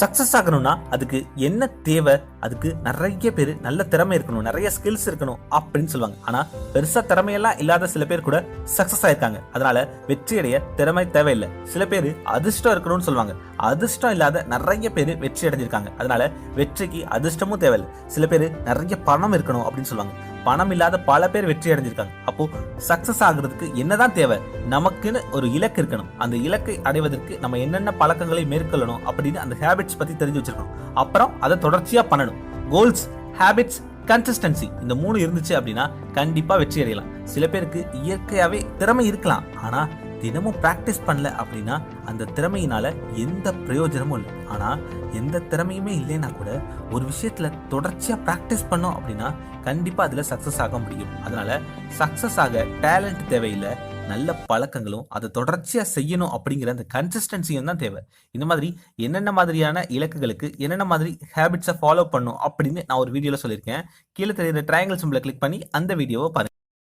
Success ஆகணும்னா அதுக்கு என்ன தேவை? அதுக்கு நிறைய பேர் நல்ல திறமை இருக்கணும் நிறைய ஸ்கில்ஸ் இருக்கணும் அப்படின்னு சொல்லுவாங்க. ஆனா பெருசா திறமையெல்லாம் இல்லாத சில பேர் கூட சக்சஸ் ஆயிருக்காங்க. அதனால வெற்றியடைய திறமை தேவையில்லை. சில பேர் அதிர்ஷ்டம் இருக்கணும்னு சொல்லுவாங்க. அதிர்ஷ்டம் இல்லாத நிறைய பேர் வெற்றி அடைஞ்சிருக்காங்க. அதனால வெற்றிக்கு அதிர்ஷ்டமும் தேவையில்லை. சில பேர் நிறைய பணம் இருக்கணும் அப்படின்னு சொல்லுவாங்க. பணம் இல்லாத பல பேர் வெற்றி அடைஞ்சிருக்காங்க. அப்போ சக்சஸ் ஆகுறதுக்கு என்னதான் தேவை? நமக்குன்னு ஒரு இலக்கு இருக்கணும். அந்த இலக்கை அடைவதற்கு நம்ம என்னென்ன பழக்கங்களை மேற்கொள்ளணும் அப்படின்னு அந்த ஹேபிட்ஸ் பத்தி தெரிஞ்சு வச்சிருக்கணும். அப்புறம் அதை தொடர்ச்சியா பண்ணணும். கோல்ஸ் ஹேபிட்ஸ் கன்சிஸ்டன்சி இந்த மூணு இருந்துச்சு அப்படின்னா கண்டிப்பா வெற்றி அடையலாம். சில பேருக்கு இயற்கையாவே திறமை இருக்கலாம். ஆனா தினமும் பிராக்டிஸ் பண்ணல அப்படின்னா அந்த திறமையினால எந்த பிரயோஜனமும் இல்லை. ஆனா எந்த திறமையுமே இல்லைன்னா கூட ஒரு விஷயத்துல தொடர்ச்சியா பிராக்டிஸ் பண்ணோம் அப்படின்னா கண்டிப்பா அதுல சக்ஸஸ் ஆக முடியும். அதனால சக்ஸஸ் ஆக டேலண்ட் தேவையில்லை நல்ல பழக்கங்களும் அதை தொடர்ச்சியா செய்யணும் அப்படிங்கிற அந்த கன்சிஸ்டன்சியும் தான் தேவை. இந்த மாதிரி என்னென்ன மாதிரியான இலக்குகளுக்கு என்னென்ன மாதிரி ஹேபிட்ஸை ஃபாலோ பண்ணும் அப்படின்னு நான் ஒரு வீடியோவில் சொல்லியிருக்கேன். கீழே தெரியுற ட்ரையாங்கிள் சிம்பிளை கிளிக் பண்ணி அந்த வீடியோவை பாருங்கள்